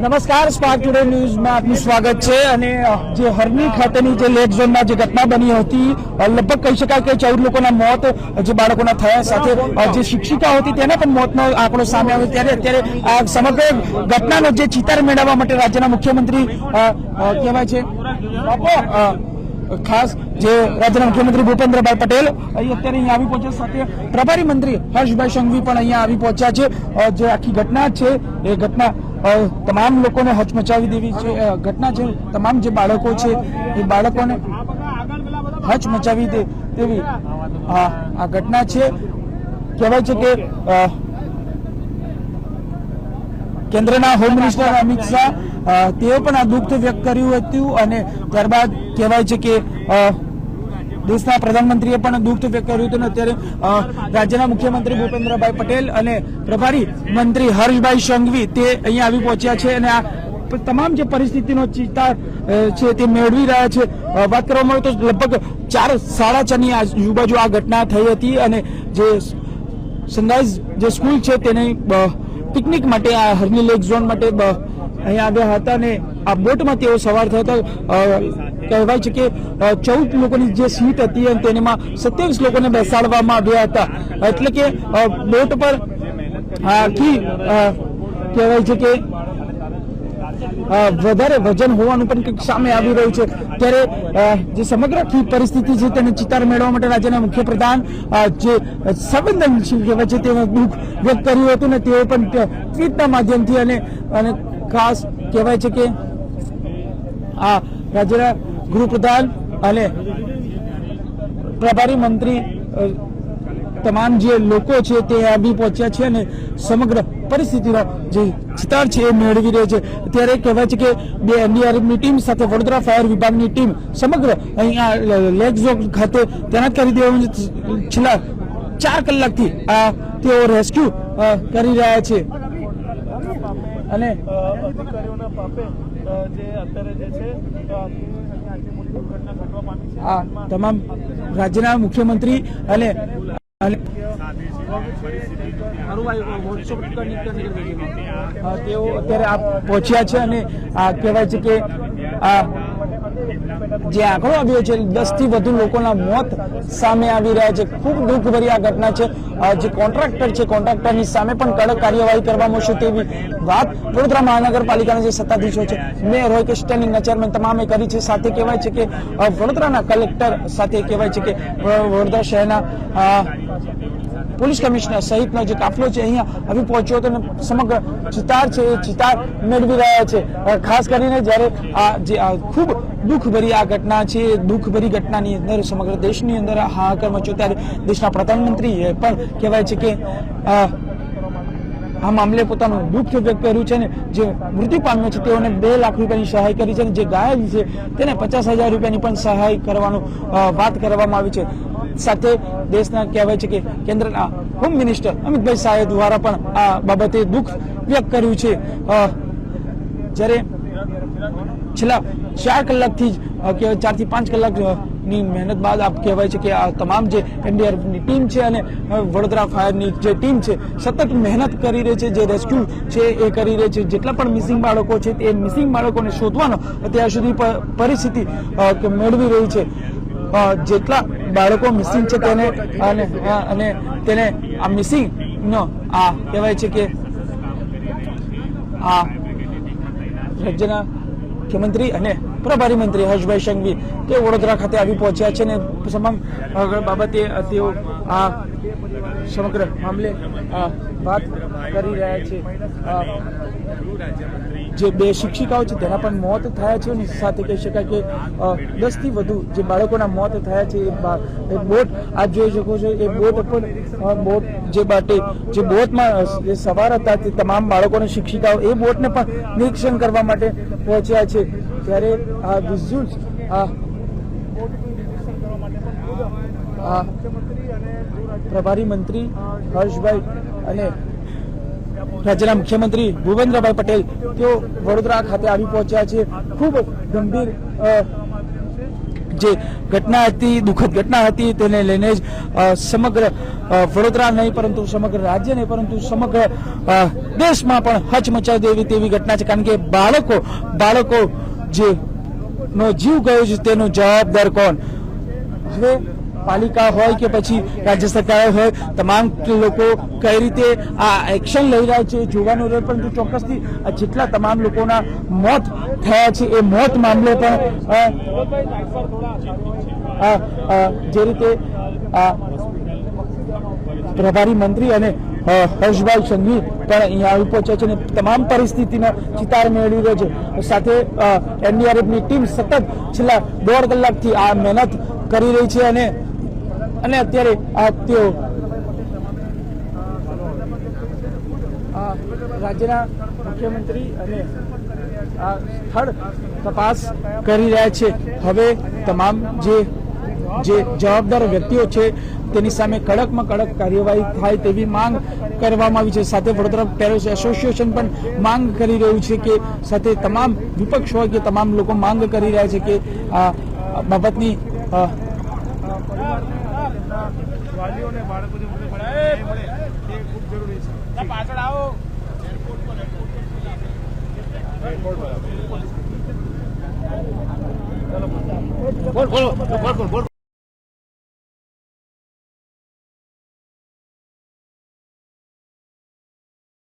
નમસ્કાર spark today ન્યૂઝમાં આપનું સ્વાગત છે અને જે હરની ખાતેની જે લેક ઝોનમાં જે ઘટના બની હતી લગભગ કહી શકાય કે ચૌદ લોકોના મોત, જે બાળકોના થયા સાથે જે શિક્ષિકા હતી તેના પણ મોતનો આંકડો સામે આવ્યો. ત્યારે અત્યારે આ સમગ્ર ઘટનાનો જે ચિતાર મેળવવા માટે રાજ્યના મુખ્યમંત્રી કહેવાય છે. ખાસ જે રાજ્યના મુખ્યમંત્રી ભૂપેન્દ્રભાઈ પટેલ અહીં અત્યારે અહીંયા આવી પહોંચ્યા સાથે પ્રભારી મંત્રી હર્ષભાઈ સંઘવી પણ અહીંયા આવી પહોંચ્યા છે. જે આખી ઘટના છે, એ ઘટના તમામ લોકોને હચમચાવી દેવી છે. ઘટના છે, તમામ જે બાળકો છે, એ બાળકોને હચમચાવી દે તેવી આ ઘટના છે. કહેવાય છે કે કેન્દ્રના હોમ મિનિસ્ટર અમિત શાહ તેઓ પણ આ દુઃખ વ્યક્ત કર્યું હતું અને ત્યારબાદ કહેવાય છે કે દેશના પ્રધાનમંત્રીએ પણ દુઃખ વ્યક્ત કર્યું હતું અત્યારે રાજ્યના મુખ્યમંત્રી ભૂપેન્દ્રભાઈ પટેલ અને પ્રભારી મંત્રી હર્ષભાઈ સંઘવી તે અહીંયા આવી પહોંચ્યા છે અને આ તમામ જે પરિસ્થિતિનો ચિતાર છે તે મેળવી રહ્યા છે. વાત કરવામાં આવે તો લગભગ ચાર સાડા ચારની આજુબાજુ આ ઘટના થઈ હતી અને જે સનરાઈઝ જે સ્કૂલ છે તેને પિકનિક માટે આ હરની લેક ઝોન માટે અહીંયા આવ્યા હતા અને આ બોટમાં તેઓ સવાર થયા હતા. કહેવાય છે કે ચૌદ લોકોની જે સીટ હતી અને તેમાં સત્યાવીસ લોકોને બેસાડવામાં આવ્યા હતા. એટલે કે બોટ પર આખી કહેવાય છે કે વધારે વજન હોવાનું પણ કંઈક સામે આવી રહ્યું છે. ત્યારે જે સમગ્ર પરિસ્થિતિ છે તેને ચિતાર મેળવવા માટે રાજ્યના મુખ્યપ્રધાન જે સંવેદનશીલ કહેવાય છે તેનું દુઃખ વ્યક્ત કર્યું હતું ને તેઓ પણ ટ્વીટના માધ્યમથી અને અને ખાસ કહેવાય છે કે આ રાજ્યના ગૃહપ્રધાન અને પ્રભારી મંત્રી તમામ જે લોકો છે તે આવી પહોંચ્યા છે અને સમગ્ર પરિસ્થિતિનો જે ચિતાર છે એ મેળવી રહ્યો છે. ત્યારે કહેવાય છે કે બે એનડીઆરએફની ટીમ સાથે વડોદરા ફાયર વિભાગની ટીમ સમગ્ર અહીંયા લેક ઝોન ખાતે તૈનાત કરી દેવામાં છેલ્લા ચાર કલાકથી આ તેઓ રેસ્ક્યુ કરી રહ્યા છે. અને છે આ તમામ રાજ્યના મુખ્યમંત્રી અને તેઓ અત્યારે આ પહોંચ્યા છે અને આ કહેવાય છે કે આ જે આંકડો આવ્યો છે દસથી વધુ લોકોના મોત સામે આવી રહ્યા છે. ખૂબ દુઃખભરી આ ઘટના છે. જે કોન્ટ્રાક્ટર છે, કોન્ટ્રાક્ટરની સામે પણ કડક કાર્યવાહી કરવામાં આવશે તેવી વાત વડોદરા મહાનગરપાલિકાના જે સત્તાધીશો છે, મેયર હોય કે સ્ટેન્ડિંગના ચેરમેન તમામે કરી છે. સાથે કહેવાય છે કે વડોદરાના કલેક્ટર સાથે કહેવાય છે કે વડોદરા શહેરના પોલીસ કમિશનર સહિતનો જે કાફલો છે, અહીંયા આવી પહોંચ્યો હતો અને સમગ્ર ચિતાર છે, એ ચિતાર મેળવી રહ્યા છે. ખાસ કરીને જ્યારે આ જે ખૂબ દુઃખભરી આ ઘટના છે દુઃખભરી ઘટનાની અંદર સમગ્ર દેશની અંદર હાહાકાર મચ્યો. ત્યારે દેશના પ્રધાનમંત્રીએ પણ કહેવાય છે કે આ મામલે પોતાનું દુઃખ વ્યક્ત કર્યું છે ને જે મૃત્યુ પામ્યો છે તેઓને બે લાખ રૂપિયાની સહાય કરી છે અને જે ઘાયલ છે તેને પચાસ હજાર રૂપિયાની પણ સહાય કરવાનું વાત કરવામાં આવી છે. સાથે દેશના કહેવાય છે કે કેન્દ્રના હોમ મિનિસ્ટર અમિતભાઈ શાહે દ્વારા પણ આ બાબતે દુઃખ વ્યક્ત કર્યું છે. જ્યારે છેલ્લા ચાર કલાકથી જ અ, કે ચારથી પાંચ કલાકની મહેનત બાદ આપ કહેવાય છે કે આ તમામ જે એનડીઆરએફની ટીમ છે અને વડોદરા ફાયરની જે ટીમ છે, સતત મહેનત કરી રહી છે, જે રેસ્ક્યુ છે એ કરી રહી છે. જેટલા પણ મિસિંગ બાળકો છે, તે મિસિંગ બાળકોને શોધવાનો અત્યાર સુધી પરિસ્થિતિ મેળવી રહી છે. જેટલા બાળકો મિસિંગ છે તેને, અને અને તેને આ મિસિંગ નો, આ કહેવાય છે કે, આ રાજ્યના મુખ્યમંત્રી અને પ્રભારી મંત્રી હર્ષભાઈ સંઘવી તે વડોદરા ખાતે આવી પહોંચ્યા છે અને તમામ બાબતે તેઓ આ સમગ્ર મામલે વાત કરી રહ્યા છે. જે બે શિક્ષિકાઓ છે, તેના પણ મોત થયા છે અને સાથે કહી શકાય કે દસથી વધુ જે બાળકોના મોત થયા છે, એ બોટ આપ જોઈ શકો છો, એ બોટ પણ બોટ જે બાટે, જે બોટમાં જે સવાર હતા તે તમામ બાળકોને શિક્ષિકાઓ એ બોટને પણ નિરીક્ષણ કરવા માટે પહોંચ્યા છે. ત્યારે આ વિઝ્યુઅલ્સ આ આ પ્રભારી મંત્રી હર્ષભાઈ અને રાજ્યના મુખ્યમંત્રી ભૂપેન્દ્રભાઈ પટેલ તેઓ વડોદરા ખાતે આવી પહોંચ્યા છે. ખૂબ ગંભીર જે ઘટના હતી, દુઃખદ ઘટના હતી, તેને લઈને જ સમગ્ર વડોદરા નહીં, પરંતુ સમગ્ર રાજ્ય નહીં, પરંતુ સમગ્ર દેશમાં પણ હચમચાવી દેવી તેવી ઘટના છે. કારણ કે બાળકો બાળકો જે નો જીવ ગયો છે, તેનો જવાબદાર કોણ? હવે પાલિકા હોય કે પછી રાજ્ય સરકાર હોય, તમામ લોકો કઈ રીતે આ એક્શન લઈ રહ્યા છે જોવાનું રહે પરંતુ ચોક્કસથી જેટલા તમામ લોકોના મોત થયા છે, એ મોત મામલે પણ જે રીતે પ્રભારી મંત્રી અને હર્ષભાઈ સંઘવી પણ અહીંયા આવી પહોંચ્યા છે અને તમામ પરિસ્થિતિનો ચિતાર મેળવી રહ્યો છે. સાથે એનડીઆરએફની ટીમ સતત છેલ્લા દોઢ કલાકથી આ મહેનત કરી રહી છે અને અને અત્યારે તેઓ રાજ્યના મુખ્યમંત્રી અને આ સ્થળ તપાસ કરી રહ્યા છે. હવે તમામ જે જે જવાબદાર વ્યક્તિઓ છે, તેની સામે કડકમાં કડક કાર્યવાહી થાય તેવી માંગ કરવામાં આવી છે. સાથે વડોદરા પેરેન્ટ્સ એસોસિએશન પણ માંગ કરી રહ્યું છે કે સાથે તમામ વિપક્ષ હોય કે તમામ લોકો માંગ કરી રહ્યા છે કે આ બાબતની અ, વાલીઓને બાળકોને મોટે મળે એ ખૂબ જરૂરી છે. પાછળ આવો. બોલ બોલો બોલ બોલ બોલ.